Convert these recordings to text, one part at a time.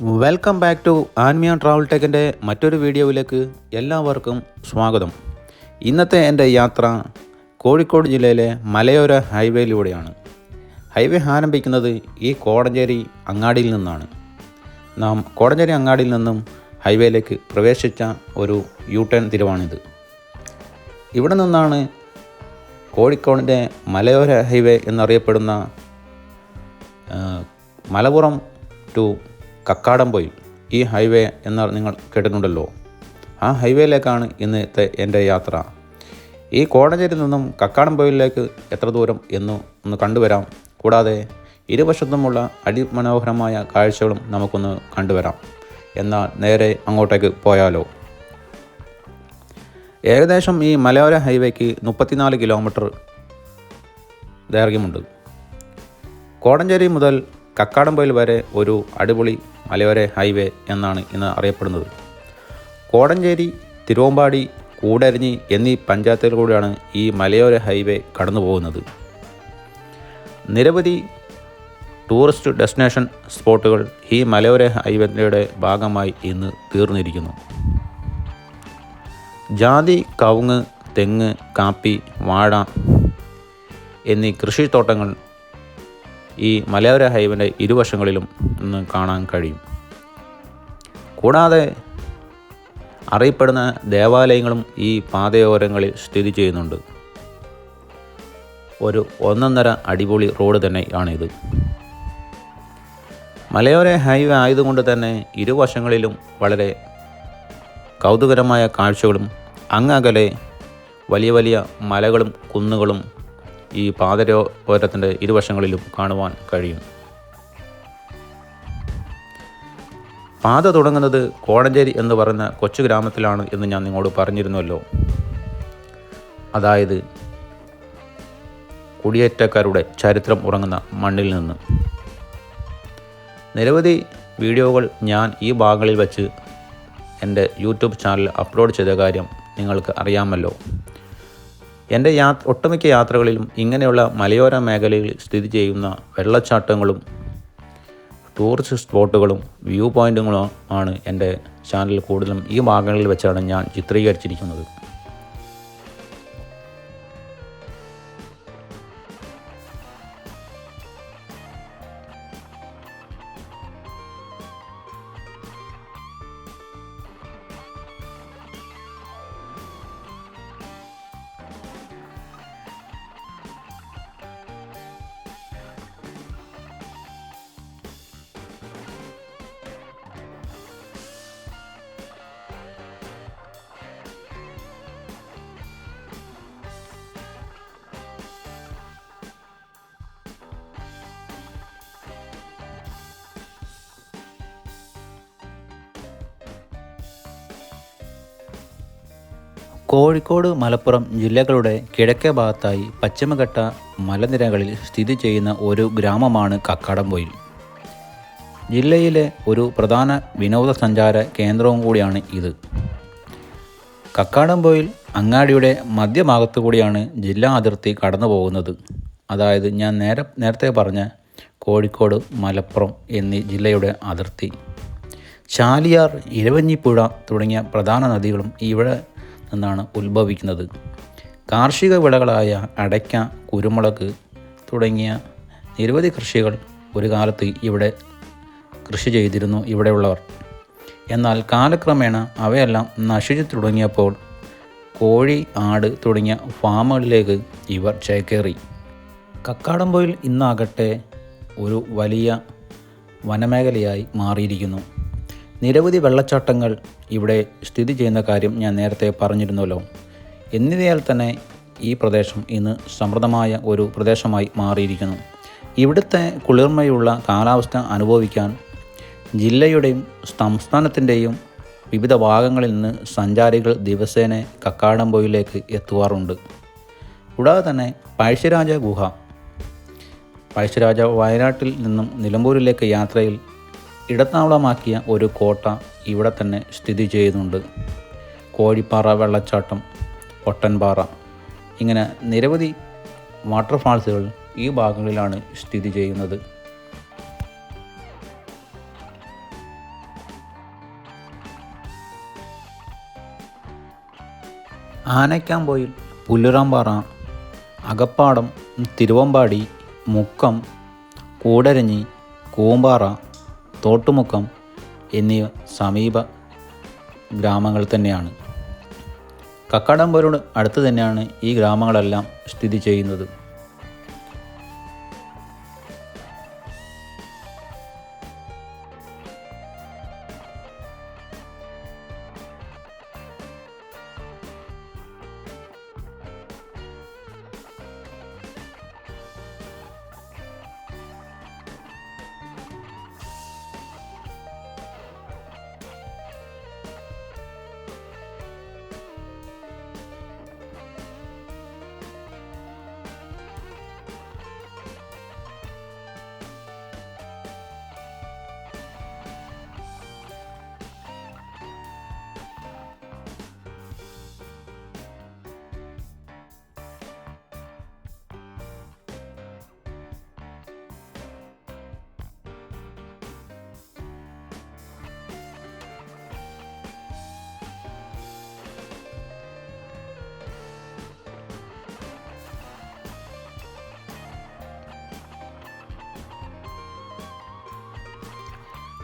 Welcome back to Anmiya travel ടെക്കിന്റെ മറ്റൊരു വീഡിയോയിലേക്ക് എല്ലാവർക്കും സ്വാഗതം. ഇന്നത്തെ എന്റെ യാത്ര കോഴിക്കോട് ജില്ലയിലെ മലയോര ഹൈവേയിലൂടെയാണ്. ഹൈവേ ആരംഭിക്കുന്നത് ഈ കോടഞ്ചേരി അങ്ങാടിയിൽ നിന്നാണ്. നാം കോടഞ്ചേരി അങ്ങാടിയിൽ നിന്നും ഹൈവേയിലേക്ക് പ്രവേശിച്ച ഒരു യു ടേൺ തിരുവാണിത്. ഇവിടെ നിന്നാണ് കോഴിക്കോടിന്റെ മലയോര ഹൈവേ എന്നറിയപ്പെടുന്ന മലപ്പുറം ടു കക്കാടംപൊയിൽ ഈ ഹൈവേ എന്ന് നിങ്ങൾ കേട്ടിട്ടുണ്ടല്ലോ. ആ ഹൈവേയിലേക്കാണ് ഇന്നത്തെ എന്റെ യാത്ര. ഈ കോടഞ്ചേരിയിൽ നിന്നും കക്കാടംപൊയിലേക്ക് എത്ര ദൂരം എന്ന് ഒന്ന് കണ്ടുവരാം. കൂടാതെ ഇരുവശത്തുമുള്ള അതിമനോഹരമായ കാഴ്ചകളും നമുക്കൊന്ന് കണ്ടുവരാം. എന്നാൽ നേരെ അങ്ങോട്ടേക്ക് പോയാലോ. ഏകദേശം ഈ മലയോര ഹൈവേക്ക് മുപ്പത്തിനാല് കിലോമീറ്റർ ദൈർഘ്യമുണ്ട്. കോടഞ്ചേരി മുതൽ കക്കാടംപൊയിൽ വരെ ഒരു അടിപൊളി മലയോര ഹൈവേ എന്നാണ് ഇന്ന് അറിയപ്പെടുന്നത്. കോടഞ്ചേരി തിരുവമ്പാടി കൂടരിഞ്ഞി എന്നീ പഞ്ചായത്തുകളിലൂടെയാണ് ഈ മലയോര ഹൈവേ കടന്നു പോകുന്നത് നിരവധി ടൂറിസ്റ്റ് ഡെസ്റ്റിനേഷൻ സ്പോട്ടുകൾ ഈ മലയോര ഹൈവേയുടെ ഭാഗമായി ഇന്ന് തീർന്നിരിക്കുന്നു. ജാതി കവുങ്ങ് തെങ്ങ് കാപ്പി വാഴ എന്നീ കൃഷിത്തോട്ടങ്ങൾ ഈ മലയോര ഹൈവേന്റെ ഇരുവശങ്ങളിലും ഇന്ന് കാണാൻ കഴിയും. കൂടാതെ അറിയപ്പെടുന്ന ദേവാലയങ്ങളും ഈ പാതയോരങ്ങളിൽ സ്ഥിതി ചെയ്യുന്നുണ്ട്. ഒരു ഒന്നൊന്നര അടിപൊളി റോഡ് തന്നെയാണിത്. മലയോര ഹൈവേ ആയതുകൊണ്ട് തന്നെ ഇരുവശങ്ങളിലും വളരെ കൗതുകരമായ കാഴ്ചകളും അങ്ങകലെ വലിയ വലിയ മലകളും കുന്നുകളും ഈ പാതരോരത്തിന്റെ ഇരുവശങ്ങളിലും കാണുവാൻ കഴിയും. പാത തുടങ്ങുന്നത് കോടഞ്ചേരി എന്ന് പറയുന്ന കൊച്ചു ഗ്രാമത്തിലാണ് എന്ന് ഞാൻ നിങ്ങളോട് പറഞ്ഞിരുന്നല്ലോ. അതായത് കുടിയേറ്റക്കാരുടെ ചരിത്രം ഉറങ്ങുന്ന മണ്ണിൽ നിന്ന്. നിരവധി വീഡിയോകൾ ഞാൻ ഈ ഭാഗങ്ങളിൽ വച്ച് എന്റെ യൂട്യൂബ് ചാനൽ അപ്ലോഡ് ചെയ്ത കാര്യം നിങ്ങൾക്ക് അറിയാമല്ലോ. എന്റെ യാ ഒട്ടുമിക്ക യാത്രകളിലും ഇങ്ങനെയുള്ള മലയോര മേഖലയിൽ സ്ഥിതി ചെയ്യുന്ന വെള്ളച്ചാട്ടങ്ങളും ടൂറിസ്റ്റ് സ്പോട്ടുകളും വ്യൂ പോയിന്റുകളും ആണ് എന്റെ ചാനൽ കൂടുതലും ഈ ഭാഗങ്ങളിൽ വെച്ചാണ് ഞാൻ ചിത്രീകരിച്ചിരിക്കുന്നത്. കോഴിക്കോട് മലപ്പുറം ജില്ലകളുടെ കിഴക്കേ ഭാഗത്തായി പശ്ചിമഘട്ട മലനിരകളിൽ സ്ഥിതി ചെയ്യുന്ന ഒരു ഗ്രാമമാണ് കക്കാടംപൊയിൽ ജില്ലയിലെ ഒരു പ്രധാന വിനോദസഞ്ചാര കേന്ദ്രവും കൂടിയാണ് ഇത്. കക്കാടംപൊയിൽ അങ്ങാടിയുടെ മധ്യഭാഗത്തു കൂടിയാണ് ജില്ലാ അതിർത്തി കടന്നു പോകുന്നത്. അതായത് ഞാൻ നേരെ നേരത്തെ പറഞ്ഞ കോഴിക്കോട് മലപ്പുറം എന്നീ ജില്ലയുടെ അതിർത്തി. ചാലിയാർ ഇരവഞ്ഞിപ്പുഴ തുടങ്ങിയ പ്രധാന നദികളും ഇവിടെ നിന്നാണ് ഉത്ഭവിക്കുന്നത്. കാർഷിക വിളകളായ അടയ്ക്ക കുരുമുളക് തുടങ്ങിയ നിരവധി കൃഷികൾ ഒരു കാലത്ത് ഇവിടെ കൃഷി ചെയ്തിരുന്നു ഇവിടെയുള്ളവർ. എന്നാൽ കാലക്രമേണ അവയെല്ലാം നശിച്ചു തുടങ്ങിയപ്പോൾ കോഴി ആട് തുടങ്ങിയ ഫാമുകളിലേക്ക് ഇവർ ചേക്കേറി. കക്കാടംപൊയിൽ ഇന്നാകട്ടെ ഒരു വലിയ വനമേഖലയായി മാറിയിരിക്കുന്നു. നിരവധി വെള്ളച്ചാട്ടങ്ങൾ ഇവിടെ സ്ഥിതി ചെയ്യുന്ന കാര്യം ഞാൻ നേരത്തെ പറഞ്ഞിരുന്നല്ലോ. എന്നിവയാൽ തന്നെ ഈ പ്രദേശം ഇന്ന് സമൃദ്ധമായ ഒരു പ്രദേശമായി മാറിയിരിക്കുന്നു. ഇവിടുത്തെ കുളിർമയുള്ള കാലാവസ്ഥ അനുഭവിക്കാൻ ജില്ലയുടെയും സംസ്ഥാനത്തിന്റെയും വിവിധ ഭാഗങ്ങളിൽ നിന്ന് സഞ്ചാരികൾ ദിവസേന കക്കാടംപൊയിലേക്ക് എത്തുവാറുണ്ട്. കൂടാതെ തന്നെ പഴശ്ശിരാജ ഗുഹ പഴശ്ശിരാജ വയനാട്ടിൽ നിന്നും നിലമ്പൂരിലേക്ക് യാത്രയിൽ ഇടത്താവളമാക്കിയ ഒരു കോട്ട ഇവിടെ തന്നെ സ്ഥിതി ചെയ്യുന്നുണ്ട്. കോഴിപ്പാറ വെള്ളച്ചാട്ടം ഒട്ടൻപാറ ഇങ്ങനെ നിരവധി വാട്ടർഫാൾസുകൾ ഈ ഭാഗങ്ങളിലാണ് സ്ഥിതി ചെയ്യുന്നത്. ആനയ്ക്കാമ്പോയിൽ പുല്ലുറാമ്പാറ അകപ്പാടം തിരുവമ്പാടി മുക്കം കൂടരഞ്ഞി കൂമ്പാറ തോട്ടുമുക്കം എന്നിവ സമീപ ഗ്രാമങ്ങൾ തന്നെയാണ്. കക്കാടംപോരോട് അടുത്ത് തന്നെയാണ് ഈ ഗ്രാമങ്ങളെല്ലാം സ്ഥിതി ചെയ്യുന്നത്.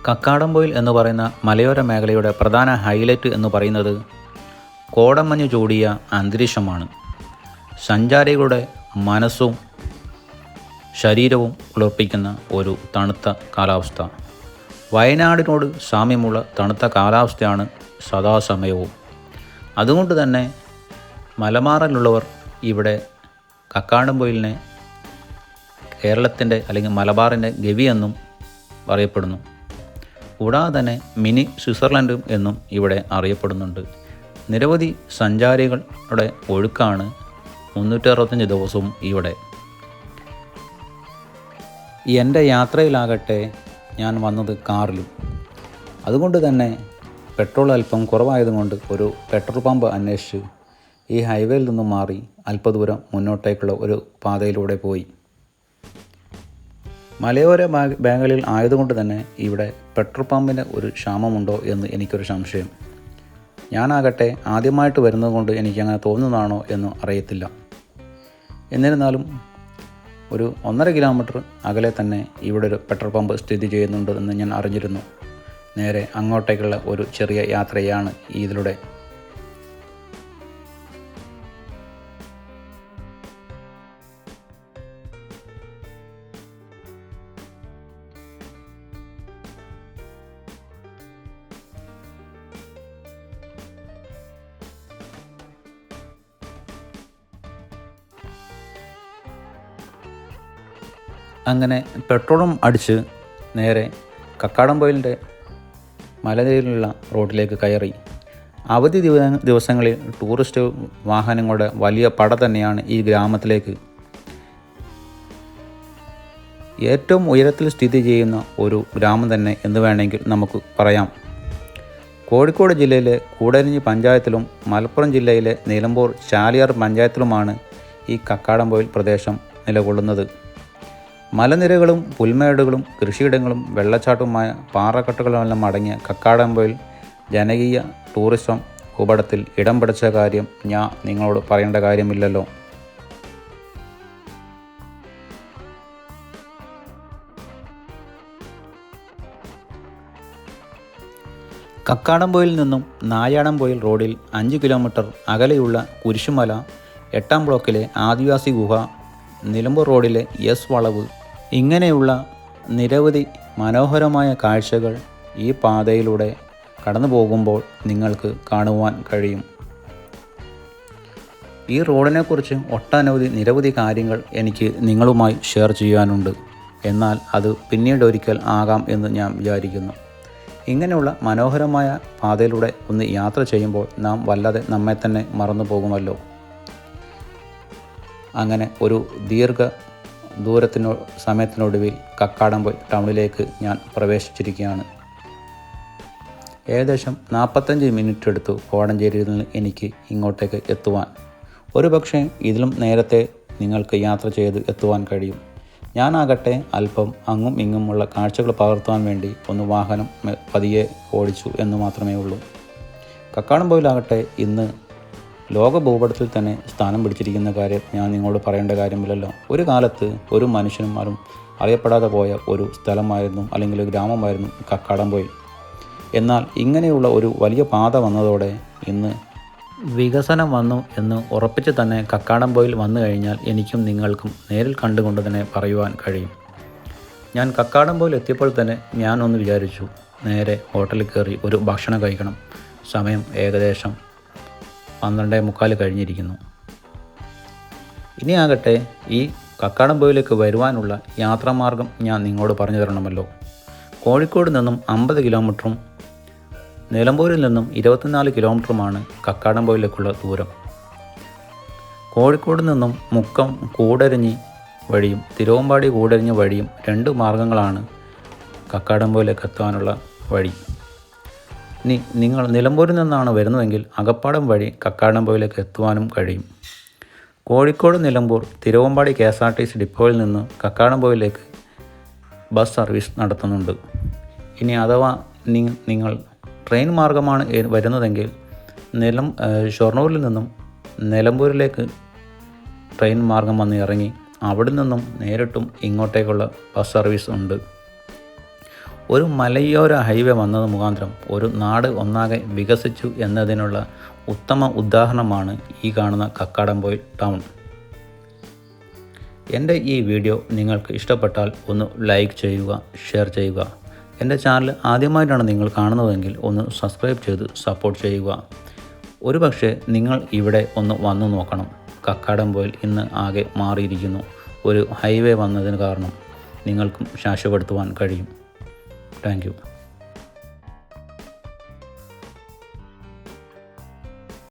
കക്കാടംപൊയിൽ എന്ന് പറയുന്ന മലയോര മേഖലയുടെ പ്രധാന ഹൈലൈറ്റ് എന്ന് പറയുന്നത് കോടമഞ്ഞ് ചൂടിയ അന്തരീക്ഷമാണ്. സഞ്ചാരികളുടെ മനസ്സും ശരീരവും കുളിർപ്പിക്കുന്ന ഒരു തണുത്ത കാലാവസ്ഥ. വയനാടിനോട് സാമ്യമുള്ള തണുത്ത കാലാവസ്ഥയാണ് സദാസമയവും. അതുകൊണ്ട് തന്നെ മലമാറിലുള്ളവർ ഇവിടെ കക്കാടംപൊയിലിനെ കേരളത്തിന്റെ അല്ലെങ്കിൽ മലബാറിന്റെ ഗവി എന്നും പറയപ്പെടുന്നു. കൂടാതെ തന്നെ മിനി സ്വിറ്റ്സർലൻഡും എന്നും ഇവിടെ അറിയപ്പെടുന്നുണ്ട്. നിരവധി സഞ്ചാരികളുടെ ഒഴുക്കാണ് മുന്നൂറ്റി അറുപത്തഞ്ച് ദിവസവും ഇവിടെ. എന്റെ യാത്രയിലാകട്ടെ ഞാൻ വന്നത് കാറിലും. അതുകൊണ്ട് തന്നെ പെട്രോൾ അല്പം കുറവായതുകൊണ്ട് ഒരു പെട്രോൾ പമ്പ് അന്വേഷിച്ച് ഈ ഹൈവേയിൽ നിന്നും മാറി അല്പദൂരം മുന്നോട്ടേക്കുള്ള ഒരു പാതയിലൂടെ പോയി. മലയോര ബാ- മേഖലയിൽ ആയതുകൊണ്ട് തന്നെ ഇവിടെ പെട്രോൾ പമ്പിന് ഒരു ക്ഷാമമുണ്ടോ എന്ന് എനിക്കൊരു സംശയം. ഞാനാകട്ടെ ആദ്യമായിട്ട് വരുന്നത് കൊണ്ട് എനിക്കങ്ങനെ തോന്നുന്നതാണോ എന്ന് അറിയത്തില്ല. എന്നിരുന്നാലും ഒരു ഒന്നര കിലോമീറ്റർ അകലെ തന്നെ ഇവിടെ ഒരു പെട്രോൾ പമ്പ് സ്ഥിതി ചെയ്യുന്നുണ്ട് എന്ന് ഞാൻ അറിഞ്ഞിരുന്നു. നേരെ അങ്ങോട്ടേക്കുള്ള ഒരു ചെറിയ യാത്രയാണ് ഇതിലൂടെ അങ്ങനെ പെട്രോളും അടിച്ച് നേരെ കക്കാടംപൊയിലിന്റെ മലനിരയിലുള്ള റോഡിലേക്ക് കയറി. അവധി ദിവ ദിവസങ്ങളിൽ ടൂറിസ്റ്റ് വാഹനങ്ങളുടെ വലിയ പട തന്നെയാണ് ഈ ഗ്രാമത്തിലേക്ക്. ഏറ്റവും ഉയരത്തിൽ സ്ഥിതി ചെയ്യുന്ന ഒരു ഗ്രാമം തന്നെ എന്ന് വേണമെങ്കിൽ നമുക്ക് പറയാം. കോഴിക്കോട് ജില്ലയിലെ കൂടരഞ്ഞി പഞ്ചായത്തിലും മലപ്പുറം ജില്ലയിലെ നിലമ്പൂർ ചാലിയാർ പഞ്ചായത്തിലുമാണ് ഈ കക്കാടംപൊയിൽ പ്രദേശം നിലകൊള്ളുന്നത്. മലനിരകളും പുൽമേടുകളും കൃഷിയിടങ്ങളും വെള്ളച്ചാട്ടവുമായ പാറക്കെട്ടുകളുമെല്ലാം അടങ്ങിയ കക്കാടംപൊയിൽ ജനകീയ ടൂറിസം ഭൂപടത്തിൽ ഇടം പിടിച്ച കാര്യം ഞാൻ നിങ്ങളോട് പറയേണ്ട കാര്യമില്ലല്ലോ. കക്കാടംപൊയിൽ നിന്നും നായാടംപൊയിൽ റോഡിൽ അഞ്ച് കിലോമീറ്റർ അകലെയുള്ള കുരിശുമല എട്ടാം ബ്ലോക്കിലെ ആദിവാസി ഗുഹ നിലമ്പൂർ റോഡിലെ എസ് വളവ് ഇങ്ങനെയുള്ള നിരവധി മനോഹരമായ കാഴ്ചകൾ ഈ പാതയിലൂടെ കടന്നു പോകുമ്പോൾ നിങ്ങൾക്ക് കാണുവാൻ കഴിയും. ഈ റോഡിനെക്കുറിച്ച് ഒട്ടനവധി നിരവധി കാര്യങ്ങൾ എനിക്ക് നിങ്ങളുമായി ഷെയർ ചെയ്യാനുണ്ട്. എന്നാൽ അത് പിന്നീട് ഒരിക്കൽ ആകാം എന്ന് ഞാൻ വിചാരിക്കുന്നു. ഇങ്ങനെയുള്ള മനോഹരമായ പാതയിലൂടെ ഒന്ന് യാത്ര ചെയ്യുമ്പോൾ നാം വല്ലാതെ നമ്മെ തന്നെ മറന്നു പോകുമല്ലോ അങ്ങനെ ഒരു ദീർഘ ദൂരത്തിനോ സമയത്തിനൊടുവിൽ കക്കാടംപോയി ടൗണിലേക്ക് ഞാൻ പ്രവേശിച്ചിരിക്കുകയാണ്. ഏകദേശം നാൽപ്പത്തഞ്ച് മിനിറ്റ് എടുത്തു കോടഞ്ചേരിയിൽ നിന്ന് എനിക്ക് ഇങ്ങോട്ടേക്ക് എത്തുവാൻ. ഒരു പക്ഷേ ഇതിലും നേരത്തെ നിങ്ങൾക്ക് യാത്ര ചെയ്ത് എത്തുവാൻ കഴിയും. ഞാനാകട്ടെ അല്പം അങ്ങും ഇങ്ങുമുള്ള കാഴ്ചകൾ പകർത്തുവാൻ വേണ്ടി ഒന്ന് വാഹനം പതിയെ ഓടിച്ചു എന്ന് മാത്രമേ ഉള്ളൂ. കക്കാടംപോയിലാകട്ടെ ഇന്ന് ലോക ഭൂപടത്തിൽ തന്നെ സ്ഥാനം പിടിച്ചിരിക്കുന്ന കാര്യം ഞാൻ നിങ്ങളോട് പറയേണ്ട കാര്യമില്ലല്ലോ. ഒരു കാലത്ത് ഒരു മനുഷ്യന്മാരും അറിയപ്പെടാതെ പോയ ഒരു സ്ഥലമായിരുന്നു അല്ലെങ്കിൽ ഒരു ഗ്രാമമായിരുന്നു കക്കാടംപൊയിൽ എന്നാൽ ഇങ്ങനെയുള്ള ഒരു വലിയ പാത വന്നതോടെ ഇന്ന് വികസനം വന്നു എന്ന് ഉറപ്പിച്ച് തന്നെ കക്കാടം പോയിൽ വന്നു കഴിഞ്ഞാൽ എനിക്കും നിങ്ങൾക്കും നേരിൽ കണ്ടുകൊണ്ട് തന്നെ പറയുവാൻ കഴിയും. ഞാൻ കക്കാടംപൊയിൽ എത്തിയപ്പോൾ തന്നെ ഞാനൊന്ന് വിചാരിച്ചു നേരെ ഹോട്ടലിൽ കയറി ഒരു ഭക്ഷണം കഴിക്കണം. സമയം ഏകദേശം പന്ത്രണ്ടേ മുക്കാൽ കഴിഞ്ഞിരിക്കുന്നു. ഇനിയാകട്ടെ ഈ കക്കാടംപൊയിലേക്ക് വരുവാനുള്ള യാത്രാമാർഗം ഞാൻ നിങ്ങളോട് പറഞ്ഞു തരണമല്ലോ. കോഴിക്കോട് നിന്നും അമ്പത് കിലോമീറ്ററും നിലമ്പൂരിൽ നിന്നും ഇരുപത്തിനാല് കിലോമീറ്ററുമാണ് കക്കാടംപൊയിലേക്കുള്ള ദൂരം. കോഴിക്കോട് നിന്നും മുക്കം കൂടരഞ്ഞി വഴിയും തിരുവമ്പാടി കൂടരഞ്ഞി വഴിയും രണ്ട് മാർഗങ്ങളാണ് കക്കാടംപൊയിലേക്ക് എത്താനുള്ള വഴി. ഇനി നിങ്ങൾ നിലമ്പൂരിൽ നിന്നാണ് വരുന്നതെങ്കിൽ അകപ്പാടം വഴി കക്കാടംപൊയിലേക്ക് എത്തുവാനും കഴിയും. Kozhikode Nilambur Thiruvambadi K S R T C ഡിപ്പോയിൽ നിന്ന് കക്കാടംപൊയിലേക്ക് ബസ് സർവീസ് നടത്തുന്നുണ്ട്. ഇനി അഥവാ നിങ്ങൾ ട്രെയിൻ മാർഗമാണ് വരുന്നതെങ്കിൽ നിലം ഷൊർണൂരിൽ നിന്നും നിലമ്പൂരിലേക്ക് ട്രെയിൻ മാർഗം വന്ന് ഇറങ്ങി അവിടെ നിന്നും നേരിട്ടും ഇങ്ങോട്ടേക്കുള്ള ബസ് സർവീസ് ഉണ്ട്. ഒരു മലയോര ഹൈവേ വന്നത് മുഖാന്തരം ഒരു നാട് ഒന്നാകെ വികസിച്ചു എന്നതിനുള്ള ഉത്തമ ഉദാഹരണമാണ് ഈ കാണുന്ന കക്കാടംപൊയിൽ ടൗൺ. എന്റെ ഈ വീഡിയോ നിങ്ങൾക്ക് ഇഷ്ടപ്പെട്ടാൽ ഒന്ന് ലൈക്ക് ചെയ്യുക ഷെയർ ചെയ്യുക. എന്റെ ചാനൽ ആദ്യമായിട്ടാണ് നിങ്ങൾ കാണുന്നതെങ്കിൽ ഒന്ന് സബ്സ്ക്രൈബ് ചെയ്ത് സപ്പോർട്ട് ചെയ്യുക. ഒരുപക്ഷെ നിങ്ങൾ ഇവിടെ ഒന്ന് വന്നു നോക്കണം. കക്കാടംപൊയിൽ ഇന്ന് ആകെ മാറിയിരിക്കുന്നു. ഒരു ഹൈവേ വന്നതിന് കാരണം നിങ്ങൾക്കും ശാശ്വപ്പെടുത്തുവാൻ കഴിയും. Thank you.